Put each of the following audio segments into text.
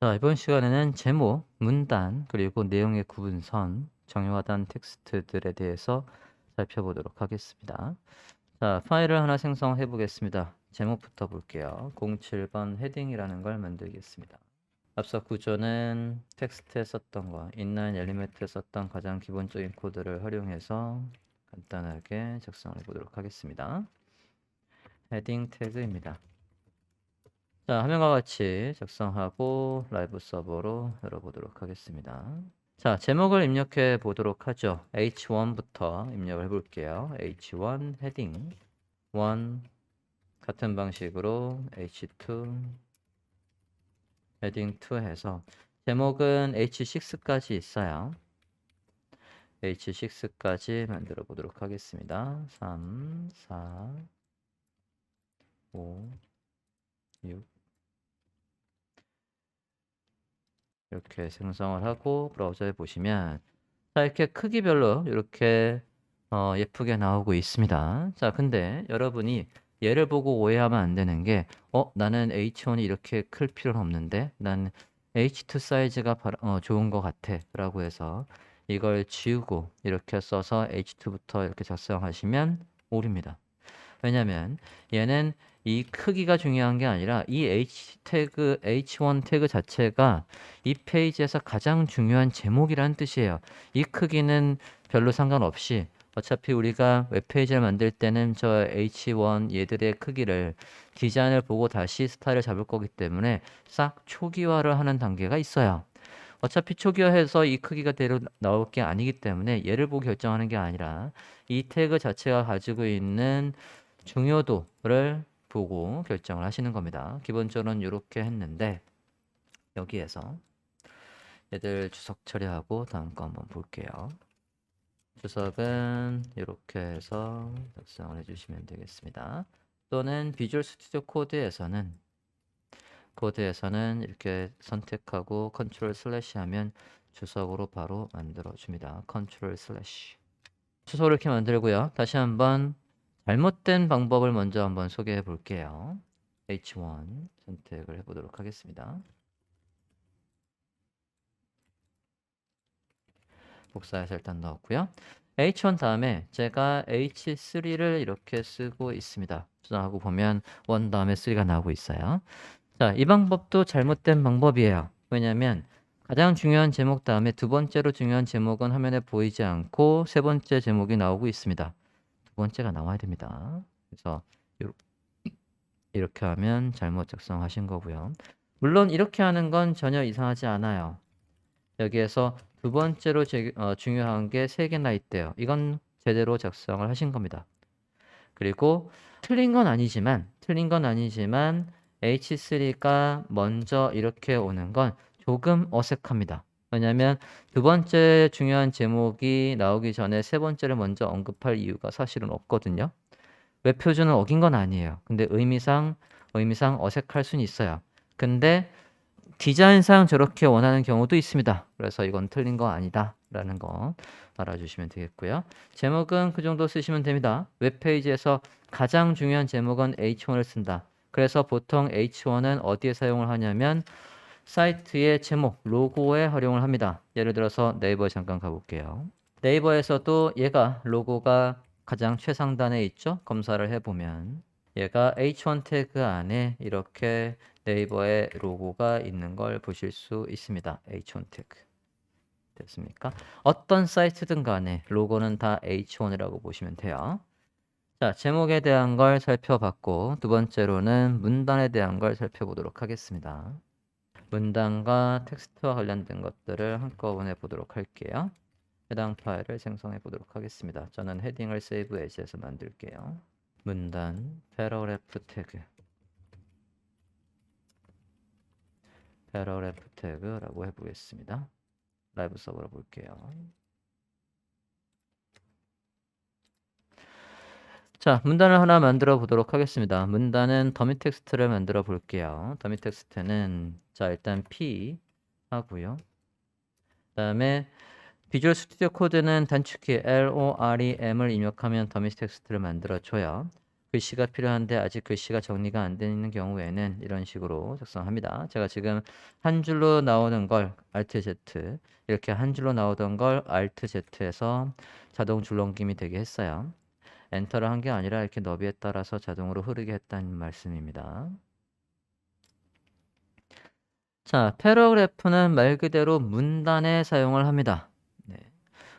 자, 이번 시간에는 제목, 문단, 그리고 내용의 구분선, 정의화된 텍스트들에 대해서 살펴보도록 하겠습니다. 자, 파일을 하나 생성해 보겠습니다. 제목부터 볼게요. 07번 헤딩이라는 걸 만들겠습니다. 앞서 구조는 텍스트에 썼던 거, 인라인 엘리멘트에 썼던 가장 기본적인 코드를 활용해서 간단하게 작성해 보도록 하겠습니다. 헤딩 태그입니다. 자, 화면과 같이 작성하고 라이브 서버로 열어보도록 하겠습니다. 자, 제목을 입력해 보도록 하죠. H1부터 입력을 해 볼게요. H1 헤딩 1 같은 방식으로 H2 헤딩 2 해서 제목은 H6까지 있어요. H6까지 만들어 보도록 하겠습니다. 3, 4, 5, 6 이렇게 생성을 하고 브라우저에 보시면 자 이렇게 크기별로 이렇게 어, 예쁘게 나오고 있습니다. 자 근데 여러분이 얘를 보고 오해하면 안 되는 게 어, 나는 H1이 이렇게 클 필요는 없는데 난 H2 사이즈가 바, 어, 좋은 것 같아 라고 해서 이걸 지우고 이렇게 써서 H2부터 이렇게 작성하시면 오릅니다. 왜냐면 얘는 이 크기가 중요한 게 아니라 이 H 태그 H1 태그 자체가 이 페이지에서 가장 중요한 제목이라는 뜻이에요. 이 크기는 별로 상관없이 어차피 우리가 웹페이지를 만들 때는 저 H1 얘들의 크기를 디자인을 보고 다시 스타일을 잡을 거기 때문에 싹 초기화를 하는 단계가 있어요. 어차피 초기화해서 이 크기가 대로 나올 게 아니기 때문에 얘를 보고 결정하는 게 아니라 이 태그 자체가 가지고 있는 중요도를 보고 결정을 하시는 겁니다. 기본적으로는 이렇게 했는데 여기에서 얘들 주석 처리하고 다음 거 한번 볼게요. 주석은 이렇게 해서 작성을 해주시면 되겠습니다. 또는 비주얼 스튜디오 코드에서는 코드에서는 이렇게 선택하고 컨트롤 슬래시 하면 주석으로 바로 만들어 줍니다. 컨트롤 슬래시 주소를 이렇게 만들고요. 다시 한번 잘못된 방법을 먼저 한번 소개해 볼게요. H1 선택을 해보도록 하겠습니다. 복사해서 일단 넣었고요. H1 다음에 제가 H3를 이렇게 쓰고 있습니다. 수정하고 보면 1 다음에 3가 나오고 있어요. 자, 이 방법도 잘못된 방법이에요. 왜냐하면 가장 중요한 제목 다음에 두 번째로 중요한 제목은 화면에 보이지 않고 세 번째 제목이 나오고 있습니다. 두 번째가 나와야 됩니다. 그래서 이렇게 하면 잘못 작성하신 거고요. 물론 이렇게 하는 건 전혀 이상하지 않아요. 여기에서 두 번째로 제, 어, 중요한 게 세 개나 있대요. 이건 제대로 작성을 하신 겁니다. 그리고 틀린 건 아니지만 틀린 건 아니지만 H3가 먼저 이렇게 오는 건 조금 어색합니다. 왜냐하면 두 번째 중요한 제목이 나오기 전에 세 번째를 먼저 언급할 이유가 사실은 없거든요. 웹 표준을 어긴 건 아니에요. 근데 의미상 의미상 어색할 수는 있어요. 근데 디자인상 저렇게 원하는 경우도 있습니다. 그래서 이건 틀린 거 아니다. 라는 거 알아주시면 되겠고요. 제목은 그 정도 쓰시면 됩니다. 웹페이지에서 가장 중요한 제목은 H1을 쓴다. 그래서 보통 H1은 어디에 사용을 하냐면 사이트의 제목, 로고에 활용을 합니다. 예를 들어서 네이버에 잠깐 가볼게요. 네이버에서도 얘가 로고가 가장 최상단에 있죠? 검사를 해보면 얘가 H1 태그 안에 이렇게 네이버의 로고가 있는 걸 보실 수 있습니다. H1 태그. 됐습니까? 어떤 사이트든 간에 로고는 다 H1이라고 보시면 돼요. 자, 제목에 대한 걸 살펴봤고 두 번째로는 문단에 대한 걸 살펴보도록 하겠습니다. 문단과 텍스트와 관련된 것들을 한꺼번에 보도록 할게요. 해당 파일을 생성해 보도록 하겠습니다. 저는 헤딩을 세이브 에이지에서 만들게요. 문단, 패러그래프 태그 패러그래프 태그라고 해보겠습니다. 라이브 서버로 볼게요. 자, 문단을 하나 만들어 보도록 하겠습니다. 문단은 더미 텍스트를 만들어 볼게요. 더미 텍스트는 자, 일단 P 하고요. 그다음에 비주얼 스튜디오 코드는 단축키 L O R E M을 입력하면 더미 텍스트를 만들어 줘요. 글씨가 필요한데 아직 글씨가 정리가 안 되어 있는 경우에는 이런 식으로 작성합니다. 제가 지금 한 줄로 나오는 걸 Alt Z 이렇게 한 줄로 나오던 걸 Alt Z에서 자동 줄넘김이 되게 했어요. 엔터를 한 게 아니라 이렇게 너비에 따라서 자동으로 흐르게 했다는 말씀입니다. 자, 패러그래프는 말 그대로 문단에 사용을 합니다. 네.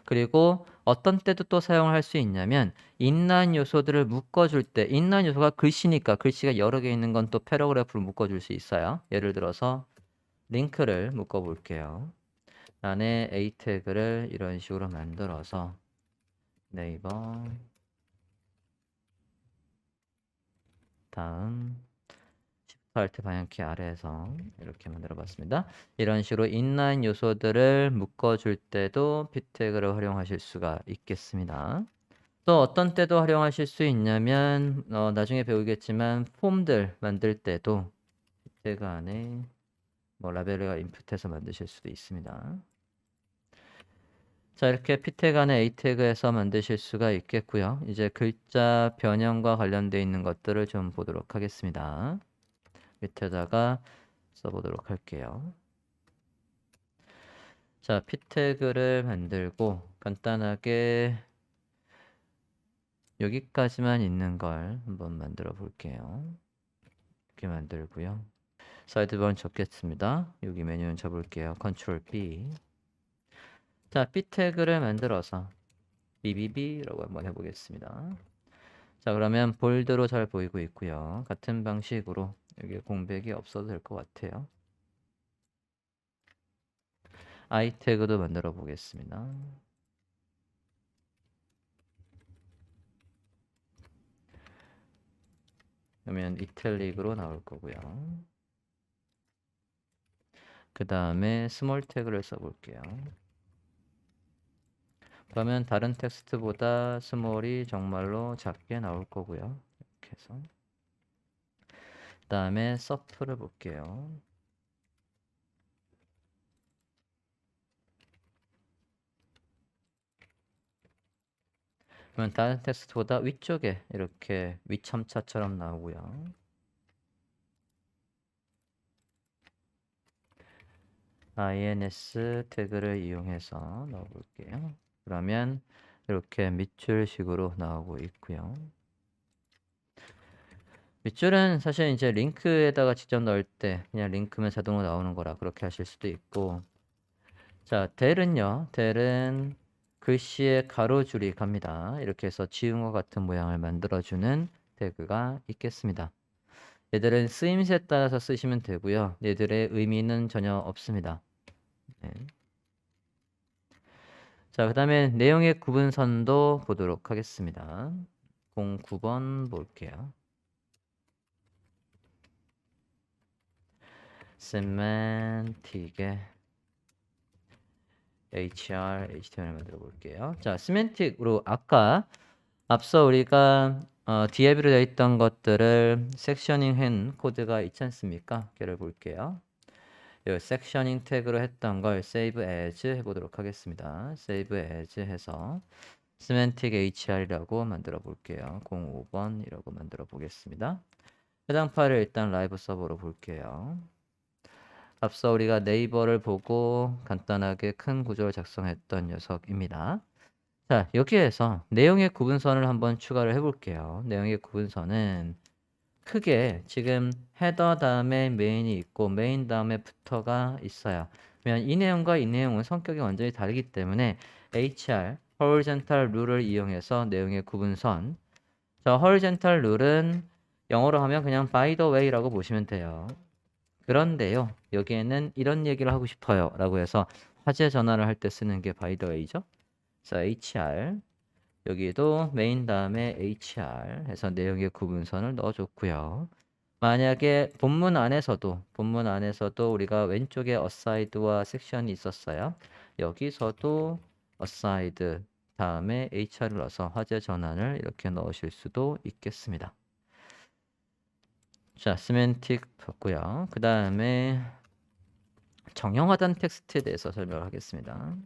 그리고 어떤 때도 또 사용을 할수 있냐면 인란 요소들을 묶어줄 때 인란 요소가 글씨니까 글씨가 여러 개 있는 건 또 패러그래프로 묶어줄 수 있어요. 예를 들어서 링크를 묶어 볼게요. 안에 a 태그를 이런 식으로 만들어서 네이버 다음 Alt 방향키 아래에서 이렇게 만들어 봤습니다. 이런 식으로 인라인 요소들을 묶어줄 때도 태그를 활용하실 수가 있겠습니다. 또 어떤 때도 활용하실 수 있냐면 어, 나중에 배우겠지만 폼들 만들 때도 태그 안에 뭐 라벨과 인풋해서 만드실 수도 있습니다. 자 이렇게 p 태그 안에 a 태그에서 만드실 수가 있겠고요. 이제 글자 변형과 관련되어 있는 것들을 좀 보도록 하겠습니다. 밑에다가 써보도록 할게요. 자, p 태그를 만들고 간단하게 여기까지만 있는 걸 한번 만들어 볼게요. 이렇게 만들고요. 사이드바는 적겠습니다. 여기 메뉴는 접을게요. 컨트롤 B. 자, p 태그를 만들어서 BBB라고 한번 해보겠습니다. 자, 그러면 볼드로 잘 보이고 있고요. 같은 방식으로 여기 공백이 없어도 될 것 같아요. i 태그도 만들어 보겠습니다. 그러면 이탈릭으로 나올 거고요. 그 다음에 스몰 태그를 써볼게요. 그러면 다른 텍스트보다 스몰이 정말로 작게 나올 거고요. 이렇게 해서 그 다음에 서프를 볼게요. 그러면 다른 텍스트보다 위쪽에 이렇게 위첨차처럼 나오고요. ins 태그를 이용해서 넣어볼게요. 그러면 이렇게 밑줄식으로 나오고 있고요. 밑줄은 사실 이제 링크에다가 직접 넣을 때 그냥 링크면 자동으로 나오는 거라 그렇게 하실 수도 있고 자, 델은요. 델은 글씨의 가로줄이 갑니다. 이렇게 해서 것 같은 모양을 만들어주는 태그가 있겠습니다. 얘들은 쓰임새에 따라서 쓰시면 되고요. 얘들의 의미는 전혀 없습니다. 네. 자, 그 다음에 내용의 구분선도 보도록 하겠습니다. 09번 볼게요. 세멘틱의 HR, HTML 만들어 볼게요. 자, 시멘틱으로 아까 앞서 우리가 어, 디앱으로 되어 있던 것들을 섹셔닝 한 코드가 있지 않습니까? 걔를 볼게요. 이 섹셔닝 태그로 했던 걸 save as 해보도록 하겠습니다. save as 해서 semantic hr이라고 만들어 볼게요. 05번이라고 만들어 보겠습니다. 해당 파일을 일단 라이브 서버로 볼게요. 앞서 우리가 네이버를 보고 간단하게 큰 구조를 작성했던 녀석입니다. 자, 여기에서 내용의 구분선을 한번 추가를 해볼게요. 내용의 구분선은 크게 지금 헤더 다음에 메인이 있고 메인 다음에 부터가 있어요. 그러면 이 내용과 이 내용은 성격이 완전히 다르기 때문에 HR, horizontal rule을 이용해서 내용의 구분선 저 horizontal rule은 영어로 하면 그냥 by the way라고 보시면 돼요. 그런데요, 여기에는 이런 얘기를 하고 싶어요. 라고 해서 화제 전환을 할 때 쓰는 게 way죠. 그래서 HR, 여기도 메인 다음에 HR 해서 내용의 구분선을 넣어줬고요. 만약에 본문 안에서도 본문 안에서도 우리가 왼쪽에 aside와 섹션이 있었어요. 여기서도 aside 다음에 HR을 넣어서 화제 전환을 이렇게 넣으실 수도 있겠습니다. 자, 시멘틱 봤고요. 그 다음에 정형화된 텍스트에 대해서 설명을 하겠습니다.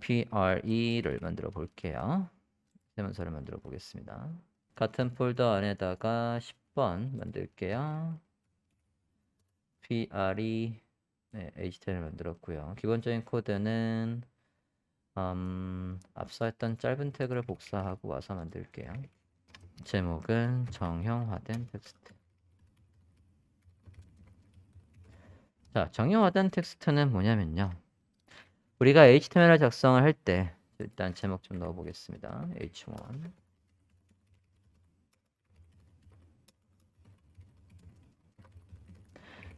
PRE를 만들어 볼게요. 세문서를 만들어 보겠습니다. 같은 폴더 안에다가 10번 만들게요. PRE 네, H10을 만들었고요. 기본적인 코드는 음, 앞서 했던 짧은 태그를 복사하고 와서 만들게요. 제목은 정형화된 텍스트. 자, 정형화된 텍스트는 뭐냐면요. 우리가 HTML을 작성을 할 때 일단 제목 좀 넣어 보겠습니다. H1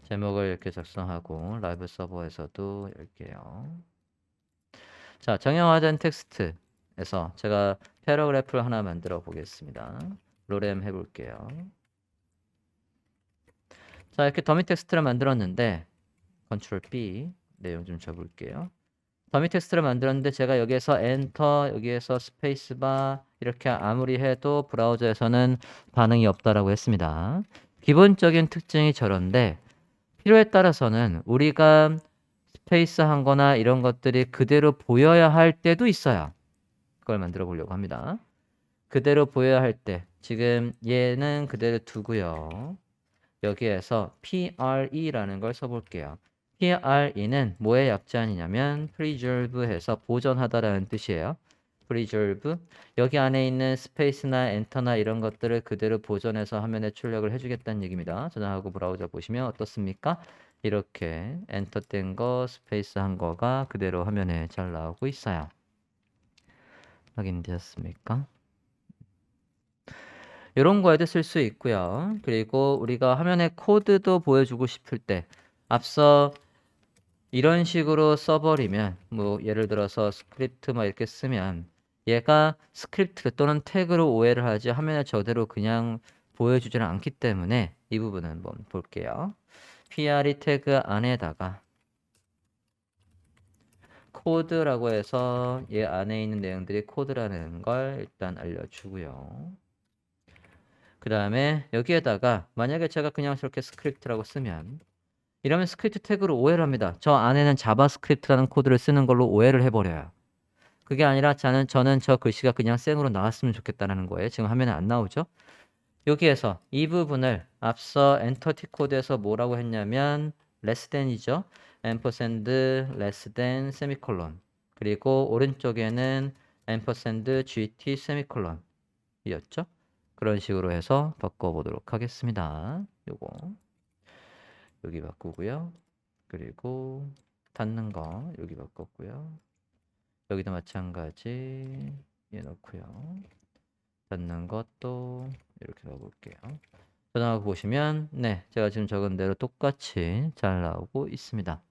제목을 이렇게 작성하고 라이브 서버에서도 열게요. 자, 정형화된 텍스트 에서 제가 패러그래프를 하나 만들어 보겠습니다. 로렘 해볼게요. 자, 이렇게 더미 텍스트를 만들었는데 컨트롤 B 내용 좀 적을게요. 더미 텍스트를 만들었는데 제가 여기에서 엔터, 여기에서 스페이스바 이렇게 아무리 해도 브라우저에서는 반응이 없다라고 했습니다. 기본적인 특징이 저런데 필요에 따라서는 우리가 스페이스 한 거나 이런 것들이 그대로 보여야 할 때도 있어요. 그걸 만들어 보려고 합니다. 그대로 보여야 할 때, 지금 얘는 그대로 두고요. 여기에서 pre라는 걸 써볼게요. pre는 뭐의 약자이냐면 preserve 해서 보존하다라는 뜻이에요. preserve 여기 안에 있는 스페이스나 엔터나 이런 것들을 그대로 보존해서 화면에 출력을 해주겠다는 얘기입니다. 저장하고 브라우저 보시면 어떻습니까? 이렇게 엔터 뗀 거, 스페이스 한 거가 그대로 화면에 잘 나오고 있어요. 확인되셨습니까? 이런 거에도 쓸 수 있고요. 그리고 우리가 화면에 코드도 보여주고 싶을 때 앞서 이런 식으로 써버리면 뭐 예를 들어서 스크립트 막 이렇게 쓰면 얘가 스크립트 또는 태그로 오해를 하지 화면에 저대로 그냥 보여주지는 않기 때문에 이 부분은 한번 볼게요. PRE 태그 안에다가 코드라고 해서 얘 안에 있는 내용들이 코드라는 걸 일단 알려주고요. 그 다음에 여기에다가 만약에 제가 그냥 저렇게 스크립트라고 쓰면 이러면 스크립트 태그로 오해를 합니다. 저 안에는 자바스크립트라는 코드를 쓰는 걸로 오해를 해버려요. 그게 아니라 저는, 저는 저 글씨가 그냥 생으로 나왔으면 좋겠다는 거예요. 지금 화면에 안 나오죠? 여기에서 이 부분을 앞서 엔터티 코드에서 뭐라고 했냐면 less than이죠. ampersand less than 세미콜론 그리고 오른쪽에는 ampersand gt 세미콜론 이었죠. 그런 식으로 해서 바꿔보도록 하겠습니다. 요거 여기 바꾸고요. 그리고 닫는 거 여기 바꿨고요. 여기도 마찬가지 얘 넣고요. 닫는 것도 이렇게 넣어볼게요. 저장하고 보시면 네 제가 지금 적은 대로 똑같이 잘 나오고 있습니다.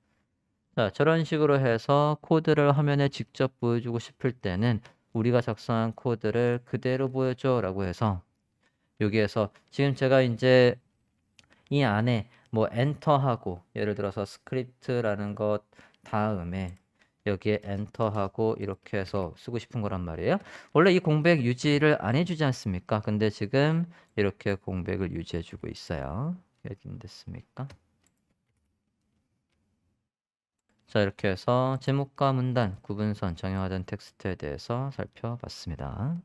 자 저런 식으로 해서 코드를 화면에 직접 보여주고 싶을 때는 우리가 작성한 코드를 그대로 보여줘 라고 해서 여기에서 지금 제가 이제 이 안에 뭐 엔터하고 예를 들어서 스크립트라는 것 다음에 여기에 엔터하고 이렇게 해서 쓰고 싶은 거란 말이에요. 원래 이 공백 유지를 안 해주지 않습니까? 근데 지금 이렇게 공백을 유지해주고 있어요. 됐습니까? 자 이렇게 해서 제목과 문단, 구분선, 정형화된 텍스트에 대해서 살펴봤습니다.